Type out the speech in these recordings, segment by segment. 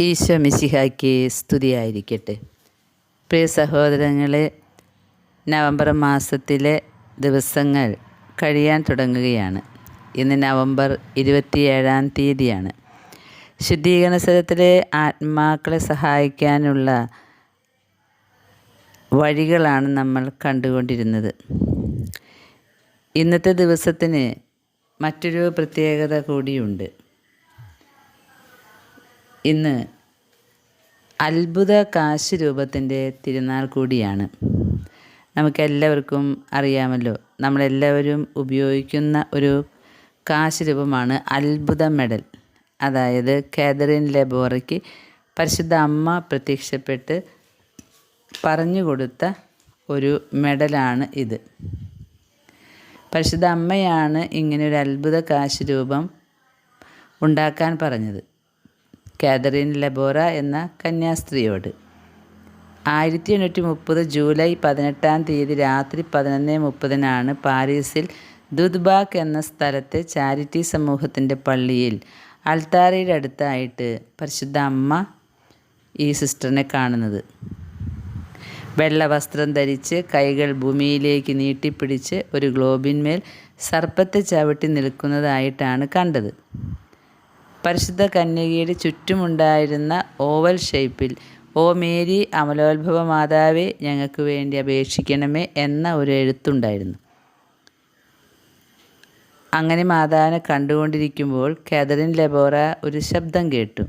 ഈശോ മിശിഹായ്ക്ക് സ്തുതിയായിരിക്കട്ടെ. പ്രിയ സഹോദരങ്ങളെ നവംബർ മാസത്തിലെ ദിവസങ്ങൾ കഴിയാൻ തുടങ്ങുകയാണ്. ഇന്ന് നവംബർ ഇരുപത്തിയേഴാം തീയതിയാണ്. ശുദ്ധീകരണ സ്ഥലത്തിലെ ആത്മാക്കളെ സഹായിക്കാനുള്ള വഴികളാണ് നമ്മൾ കണ്ടുകൊണ്ടിരുന്നത്. ഇന്നത്തെ ദിവസത്തിന് മറ്റൊരു പ്രത്യേകത കൂടിയുണ്ട്. ഇന്ന് അത്ഭുത കാശ് രൂപത്തിന്റെ തിരുനാൾ കൂടിയാണ്. നമുക്കെല്ലാവർക്കും അറിയാമല്ലോ നമ്മളെല്ലാവരും ഉപയോഗിക്കുന്ന ഒരു കാശ് രൂപമാണ് അത്ഭുത മെഡൽ. അതായത് കാതറിൻ ലബോറയ്ക്ക് പരിശുദ്ധ അമ്മ പ്രത്യക്ഷപ്പെട്ട് പറഞ്ഞു കൊടുത്ത ഒരു മെഡലാണ് ഇത്. പരിശുദ്ധ അമ്മയാണ് ഇങ്ങനെ ഒരു അത്ഭുത കാശ് രൂപം ഉണ്ടാക്കാൻ പറഞ്ഞത്. കാതറിൻ ലബോറ എന്ന കന്യാസ്ത്രീയോട്. ആയിരത്തി എണ്ണൂറ്റി മുപ്പത് ജൂലൈ പതിനെട്ടാം തീയതി രാത്രി പതിനൊന്ന് മുപ്പതിനാണ് പാരീസിൽ ദുദ്ബാക്ക് എന്ന സ്ഥലത്തെ ചാരിറ്റി സമൂഹത്തിന്റെ പള്ളിയിൽ അൾത്താരയുടെ അടുത്തായിട്ട് പരിശുദ്ധ അമ്മ ഈ സിസ്റ്ററിനെ കാണുന്നത്. വെള്ള വസ്ത്രം ധരിച്ച് കൈകൾ ഭൂമിയിലേക്ക് നീട്ടിപ്പിടിച്ച് ഒരു ഗ്ലോബിന്മേൽ സർപ്പത്തെ ചവിട്ടി നിൽക്കുന്നതായിട്ടാണ് കണ്ടത്. പരിശുദ്ധ കന്യകയുടെ ചുറ്റുമുണ്ടായിരുന്ന ഓവൽ ഷേപ്പിൽ ഓ മേരി അമലോത്ഭവ മാതാവെ ഞങ്ങൾക്ക് വേണ്ടി അപേക്ഷിക്കണമേ എന്ന ഒരു എഴുത്തുണ്ടായിരുന്നു. അങ്ങനെ മാതാവിനെ കണ്ടുകൊണ്ടിരിക്കുമ്പോൾ കാതറിൻ ലെബോറ ഒരു ശബ്ദം കേട്ടു.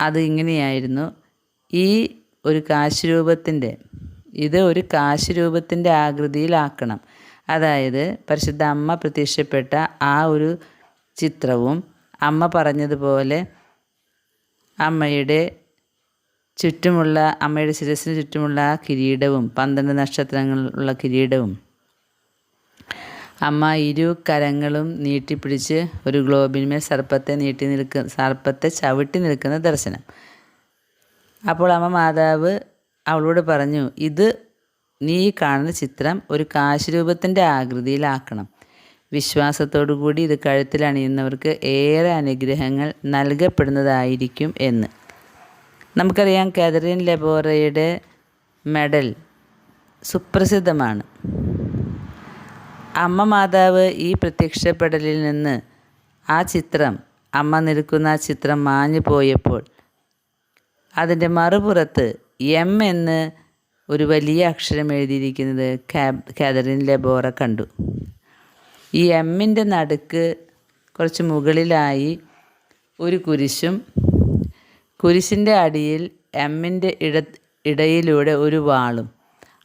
അത് ഇങ്ങനെയായിരുന്നു ഈ ഒരു കാശുരൂപത്തിന്റെ ഇത് ഒരു കാശുരൂപത്തിന്റെ ആകൃതിയിലാക്കണം. അതായത് പരിശുദ്ധ അമ്മ പ്രത്യക്ഷപ്പെട്ട ആ ഒരു ചിത്രവും അമ്മ പറഞ്ഞതുപോലെ അമ്മയുടെ ചുറ്റുമുള്ള അമ്മയുടെ ശിരസിന് ചുറ്റുമുള്ള ആ കിരീടവും പന്ത്രണ്ട് നക്ഷത്രങ്ങളുള്ള കിരീടവും അമ്മ ഇരു കരങ്ങളും നീട്ടിപ്പിടിച്ച് ഒരു ഗ്ലോബിന്മേൽ സർപ്പത്തെ നീട്ടി നിൽക്ക സർപ്പത്തെ ചവിട്ടി നിൽക്കുന്ന ദർശനം. അപ്പോൾ അമ്മ മാതാവ് അവളോട് പറഞ്ഞു ഇത് നീ കാണുന്ന ചിത്രം ഒരു കാശുരൂപത്തിന്റെ ആകൃതിയിലാക്കണം. വിശ്വാസത്തോടു കൂടി ഇത് കഴുത്തിൽ അണിയുന്നവർക്ക് ഏറെ അനുഗ്രഹങ്ങൾ നൽകപ്പെടുന്നതായിരിക്കും എന്ന്. നമുക്കറിയാം കാതറിൻ ലബോറയുടെ മെഡൽ സുപ്രസിദ്ധമാണ്. അമ്മ മാതാവ് ഈ പ്രത്യക്ഷപ്പെടലിൽ നിന്ന് ആ ചിത്രം അമ്മ നിൽക്കുന്ന ആ ചിത്രം മാഞ്ഞു പോയപ്പോൾ അതിന്റെ മറുപുറത്ത് എം എന്ന് ഒരു വലിയ അക്ഷരം എഴുതിയിരിക്കുന്നത് കാതറിൻ ലബോറ കണ്ടു. ഈ എമ്മിന്റെ നടുക്ക് കുറച്ച് മുകളിലായി ഒരു കുരിശും കുരിശിന്റെ അടിയിൽ എമ്മിന്റെ ഇട ഇടയിലൂടെ ഒരു വാളും.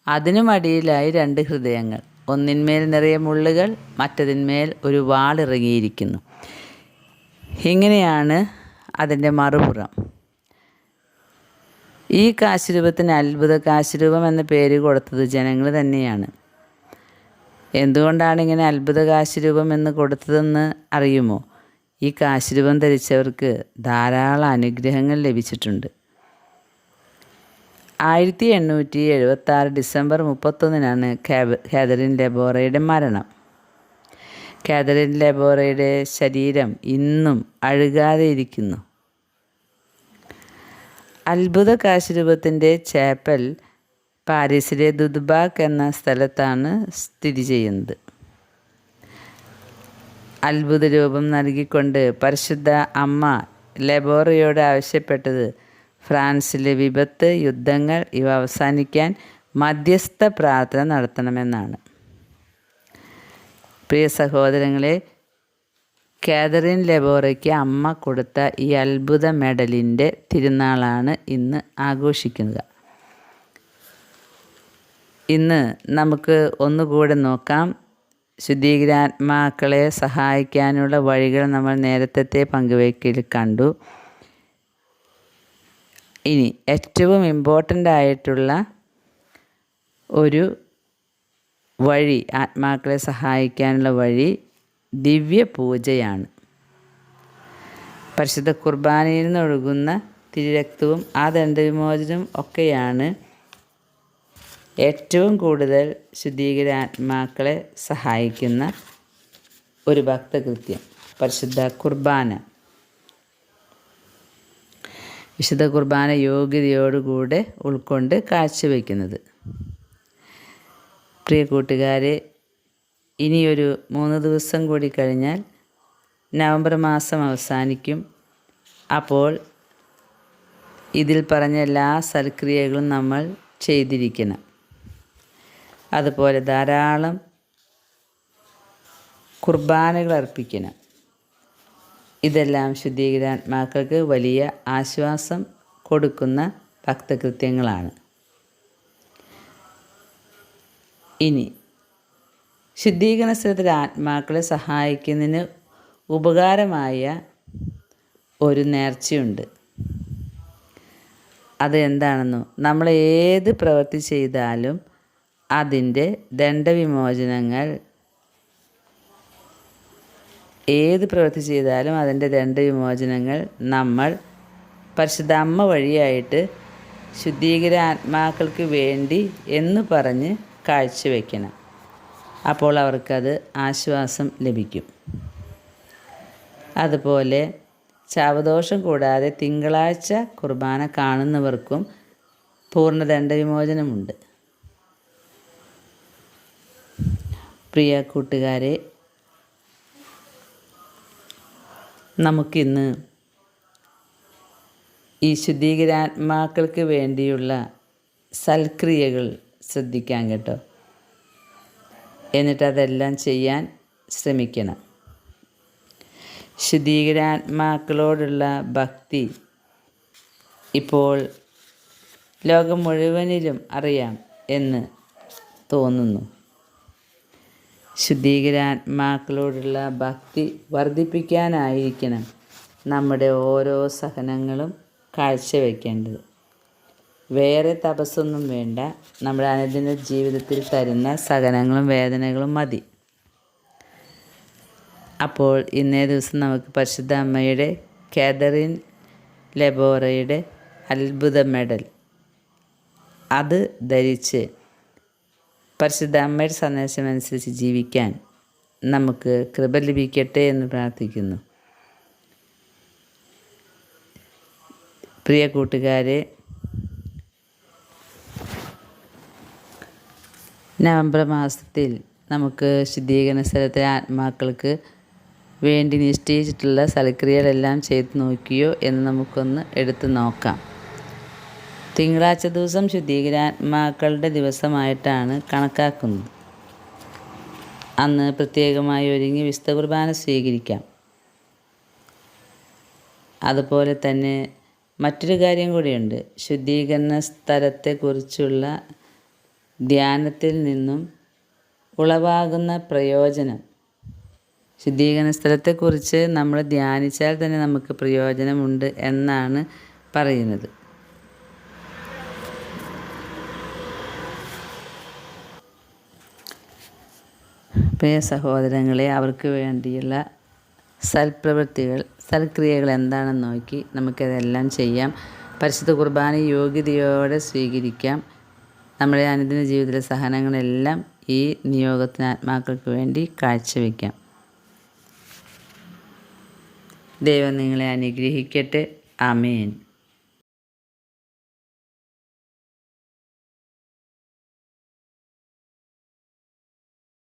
അതിനും അടിയിലായി രണ്ട് ഹൃദയങ്ങൾ. ഒന്നിന്മേൽ നിറയെ മുള്ളുകൾ മറ്റതിന്മേൽ ഒരു വാൾ വാളിറങ്ങിയിരിക്കുന്നു ഇങ്ങനെയാണ് അതിന്റെ മറുപുറം. ഈ കാശുരൂപത്തിന് അത്ഭുത കാശുരൂപം എന്ന പേര് കൊടുത്തത് ജനങ്ങൾ തന്നെയാണ്. എന്തുകൊണ്ടാണ് ഇങ്ങനെ അത്ഭുത കാശുരൂപം എന്ന് കൊടുത്തതെന്ന് അറിയുമോ? ഈ കാശുരൂപം ധരിച്ചവർക്ക് ധാരാളം അനുഗ്രഹങ്ങൾ ലഭിച്ചിട്ടുണ്ട്. ആയിരത്തി എണ്ണൂറ്റി എഴുപത്തി ആറ് ഡിസംബർ മുപ്പത്തൊന്നിനാണ് കാതറിൻ ലെബോറയുടെ മരണം. കാതറിൻ ലെബോറയുടെ ശരീരം ഇന്നും അഴുകാതെ ഇരിക്കുന്നു. അത്ഭുത കാശുരൂപത്തിന്റെ ചേപ്പൽ പാരീസിലെ ദുദ്ബാക്ക് എന്ന സ്ഥലത്താണ് സ്ഥിതി ചെയ്യുന്നത്. അത്ഭുത രൂപം നൽകിക്കൊണ്ട് പരിശുദ്ധ അമ്മ ലബോറിയോട് ആവശ്യപ്പെട്ടത് ഫ്രാൻസിലെ വിപത്ത് യുദ്ധങ്ങൾ ഇവ അവസാനിക്കാൻ മധ്യസ്ഥ പ്രാർത്ഥന നടത്തണമെന്നാണ്. പ്രിയ സഹോദരങ്ങളെ കാതറിൻ ലബോറയ്ക്ക് അമ്മ കൊടുത്ത ഈ അത്ഭുത മെഡലിന്റെ തിരുനാളാണ് ഇന്ന് ആഘോഷിക്കുന്നത്. ഇന്ന് നമുക്ക് ഒന്നുകൂടെ നോക്കാം. ശുദ്ധീകരാത്മാക്കളെ സഹായിക്കാനുള്ള വഴികൾ നമ്മൾ നേരത്തെ പങ്കുവയ്ക്കൽ കണ്ടു. ഇനി ഏറ്റവും ഇമ്പോർട്ടന്റ് ആയിട്ടുള്ള ഒരു വഴി ആത്മാക്കളെ സഹായിക്കാനുള്ള വഴി ദിവ്യ പൂജയാണ് പരിശുദ്ധ കുർബാനയിൽ നിന്ന് ഒഴുകുന്ന തിരുരക്തവും ആ ദണ്ഡവിമോചനവും ഒക്കെയാണ് ഏറ്റവും കൂടുതൽ ശുദ്ധീകരാത്മാക്കളെ സഹായിക്കുന്ന ഒരു ഭക്തകൃത്യം പരിശുദ്ധ കുർബാന. വിശുദ്ധ കുർബാന യോഗ്യതയോടുകൂടെ ഉൾക്കൊണ്ട് കാഴ്ചവെക്കുന്നത്. പ്രിയ കൂട്ടുകാരെ ഇനിയൊരു മൂന്ന് ദിവസം കൂടി കഴിഞ്ഞാൽ നവംബർ മാസം അവസാനിക്കും. അപ്പോൾ ഇതിൽ പറഞ്ഞ എല്ലാ സൽക്രിയകളും നമ്മൾ ചെയ്തിരിക്കണം. അതുപോലെ ധാരാളം കുർബാനകൾ അർപ്പിക്കണം. ഇതെല്ലാം ശുദ്ധീകരാത്മാക്കൾക്ക് വലിയ ആശ്വാസം കൊടുക്കുന്ന ഭക്തകൃത്യങ്ങളാണ്. ഇനി ശുദ്ധീകരണ സ്ഥലത്തിൽ ആത്മാക്കളെ സഹായിക്കുന്നതിന് ഉപകാരമായ ഒരു നേർച്ചയുണ്ട്. അത് എന്താണെന്നോ നമ്മൾ ഏത് പ്രവൃത്തി ചെയ്താലും അതിന്റെ ദണ്ഡവിമോചനങ്ങൾ ഏത് പ്രവൃത്തി ചെയ്താലും അതിന്റെ ദണ്ഡവിമോചനങ്ങൾ നമ്മൾ പരിശുദ്ധ അമ്മ വഴിയായിട്ട് ശുദ്ധീകര ആത്മാക്കൾക്ക് വേണ്ടി എന്ന് പറഞ്ഞ് കാഴ്ചവെക്കണം. അപ്പോൾ അവർക്കത് ആശ്വാസം ലഭിക്കും. അതുപോലെ ശാവദോഷം കൂടാതെ തിങ്കളാഴ്ച കുർബാന കാണുന്നവർക്കും പൂർണ വിമോചനമുണ്ട് പ്രിയ കൂട്ടുകാരെ നമുക്കിന്ന് ഈ ശുദ്ധീകരാത്മാക്കൾക്ക് വേണ്ടിയുള്ള സൽക്രിയകൾ ശ്രദ്ധിക്കാം കേട്ടോ. എന്നിട്ട് അതെല്ലാം ചെയ്യാൻ ശ്രമിക്കണം. ശുദ്ധീകരാത്മാക്കളോടുള്ള ഭക്തി ഇപ്പോൾ ലോകം മുഴുവനിലും അറിയാം എന്ന് തോന്നുന്നു. ശുദ്ധീകരാത്മാക്കളോടുള്ള ഭക്തി വർദ്ധിപ്പിക്കാനായിരിക്കണം നമ്മുടെ ഓരോ സഹനങ്ങളും കാഴ്ചവെക്കേണ്ടത്. വേറെ തപസ്സൊന്നും വേണ്ട. നമ്മുടെ അനുദിന ജീവിതത്തിൽ തരുന്ന സഹനങ്ങളും വേദനകളും മതി. അപ്പോൾ ഇന്നേ ദിവസം നമുക്ക് പരിശുദ്ധ അമ്മയുടെ കാതറിൻ ലെബോറയുടെ അത്ഭുത മെഡൽ. അത് ധരിച്ച് പരിശുദ്ധ അമ്മയുടെ സന്ദേശം അനുസരിച്ച് ജീവിക്കാൻ നമുക്ക് കൃപ ലഭിക്കട്ടെ എന്ന് പ്രാർത്ഥിക്കുന്നു. പ്രിയ കൂട്ടുകാരെ നവംബർ മാസത്തിൽ നമുക്ക് ശുദ്ധീകരണ സ്ഥലത്തെ ആത്മാക്കൾക്ക് വേണ്ടി നിശ്ചയിച്ചിട്ടുള്ള സൽക്രിയകളെല്ലാം ചെയ്ത് നോക്കിയോ എന്ന് നമുക്കൊന്ന് എടുത്തു നോക്കാം. തിങ്കളാഴ്ച ദിവസം ശുദ്ധീകരാത്മാക്കളുടെ ദിവസമായിട്ടാണ് കണക്കാക്കുന്നത്. അന്ന് പ്രത്യേകമായി ഒരുങ്ങി വിശുദ്ധ കുർബാന സ്വീകരിക്കാം. അതുപോലെ തന്നെ മറ്റൊരു കാര്യം കൂടിയുണ്ട്. ശുദ്ധീകരണ സ്ഥലത്തെക്കുറിച്ചുള്ള ധ്യാനത്തിൽ നിന്നും ഉളവാകുന്ന പ്രയോജനം. ശുദ്ധീകരണ സ്ഥലത്തെക്കുറിച്ച് നമ്മൾ ധ്യാനിച്ചാൽ തന്നെ നമുക്ക് പ്രയോജനമുണ്ട് എന്നാണ് പറയുന്നത്. പ്രിയ സഹോദരങ്ങളെ അവർക്ക് വേണ്ടിയുള്ള സൽപ്രവൃത്തികൾ സൽക്രിയകൾ എന്താണെന്ന് നോക്കി നമുക്കതെല്ലാം ചെയ്യാം. പരിശുദ്ധ കുർബാന യോഗ്യതയോടെ സ്വീകരിക്കാം. നമ്മുടെ അനുദിന ജീവിതത്തിലെ സഹനങ്ങളെല്ലാം ഈ നിയോഗത്തിന് ആത്മാക്കൾക്ക് വേണ്ടി കാഴ്ചവെക്കാം. ദൈവം നിങ്ങളെ അനുഗ്രഹിക്കട്ടെ. ആമേൻ.